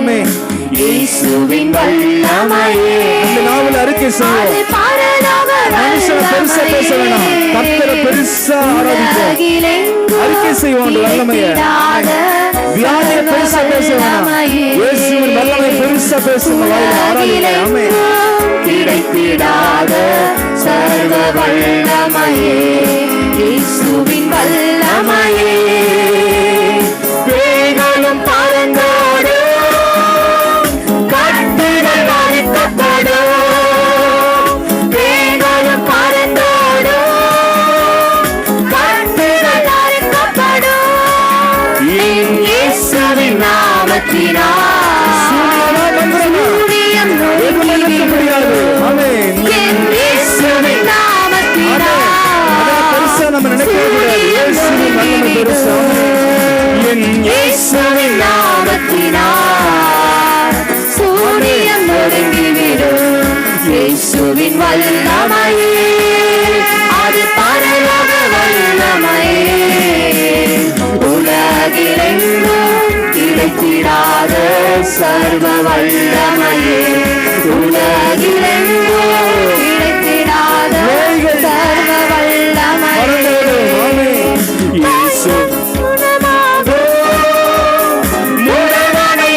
ஆமே. இயேசுவின் வல்லமையே. இந்த நாவல் அறிக்கை செய்வோம் மனுஷன் பெருசா பேச வேணாம். கர்த்தரை பெருசா ஆராதிப்போம். அறிக்கை செய்வோம் வல்லமையை. வியாதியை பெருசா பேச வேணாம். இயேசுவின் வல்லமை பெருசா பேசுங்க வாயில ஆராதிங்க ஆமே. கிடைத்திடாத சர்வ வல்லமையே. நாமத்தினால் சூரியன் ஒடுங்கிவிடும் இயேசுவின் வல்லமையே சர்வ வல்லமையே உலகிலெங்கும் கிடைத்திடாத சர்வ வல்லமையே இயேசு. முடவனை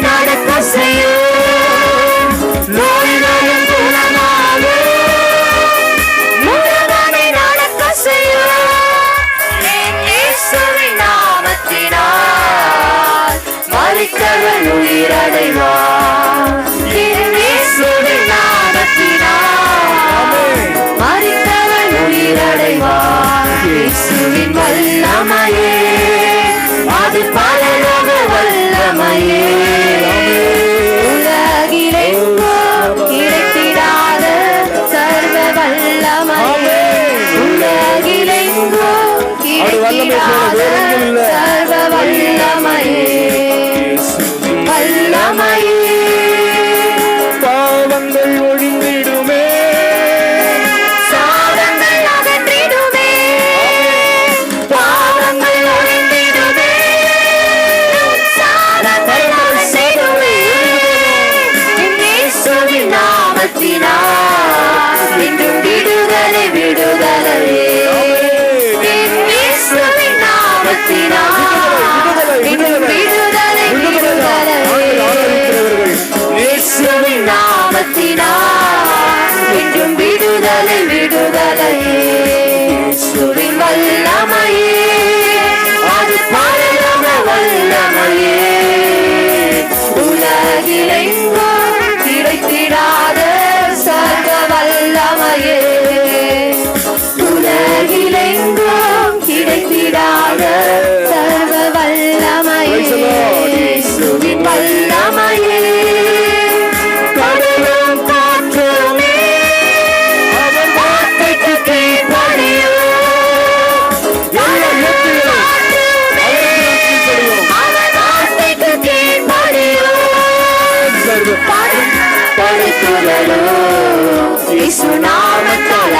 வல்லமையே அது பரலோக வல்லமையே உலகிலெங்கும் கிடைத்திடாத சர்வ வல்லமையே போல கிடைத்திடாத என்றும் விடுதலை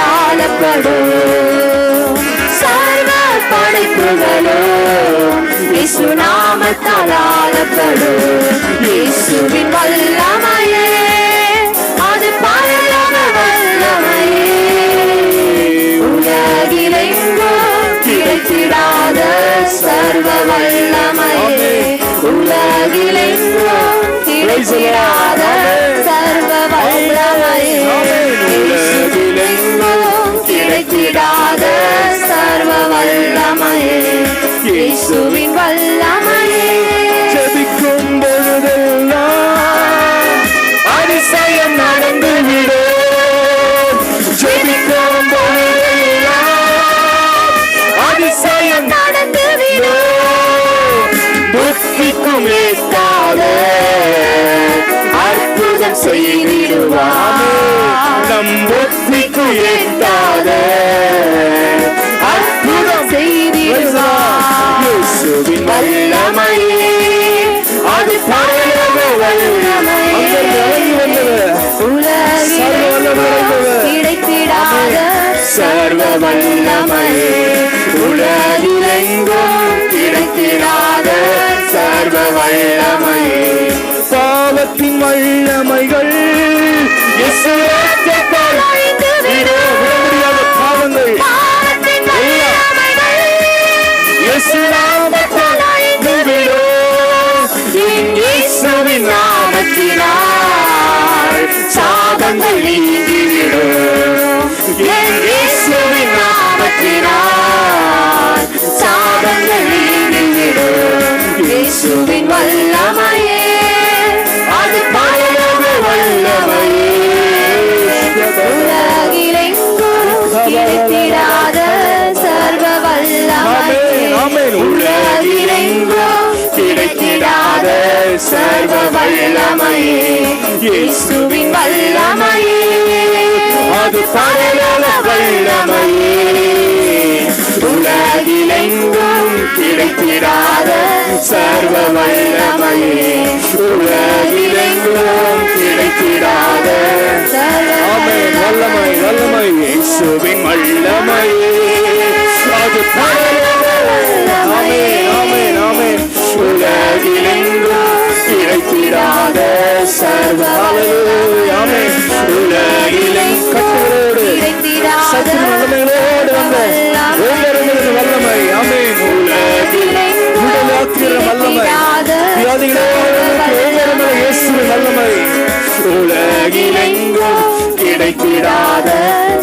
ஆளப்படும் சர்வ படைப்புகளோ இயேசு நாமத்தால் ஆளப்படும் இயேசுவின் வல்லமையே அது பரலோக வல்லமையே. உலகிலெங்கும் கிடைத்திடாத சர்வ வல்லமையே. உலகிலெங்கும் கிடைத்திடாத செய்திடுவார். நம் புத்திக்கு எட்டாத அற்புதம். செய்திடுவார். வல்லமையே. அது பரலோக வல்லமையே. கிடைத்திடாத சர்வ வல்லமையே உலகிலெங்கும் கிடைத்திடாத சர்வ பாவத்தின் வல்லமைகள் இயேசுவின் வல்லமையே. அது பரலோக வல்லமையே. உலகிலெங்கும் கிடைத்திடாத சர்வ வல்லமையே. உலகிலெங்கும் கிடைத்திடாத வல்லமை வல்லமை. இயேசுவின் வல்லமையே. அது பரலோக ஆமென் ஆமென் ஆமென். உலகிலெங்கும் கிடைத்திடாத சர்வ ஹalleluya ஆமென் உலகிலெங்கும் கட்டளோடு சத்து வல்லமைகளோடு வந்த ஒவ்வொருவரது வல்லமை. ஆமென். உலகில் வல்லமை. வியாதிகளோடு ஒவ்வொருவரும் இயேசுவின் வல்லமை. உலகிலெங்கும் கிடைத்திடாத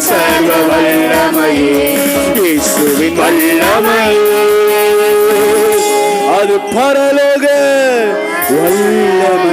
சர்வ வல்லமையே இயேசுவின் வல்லமையே அது பரலோக வல்லமை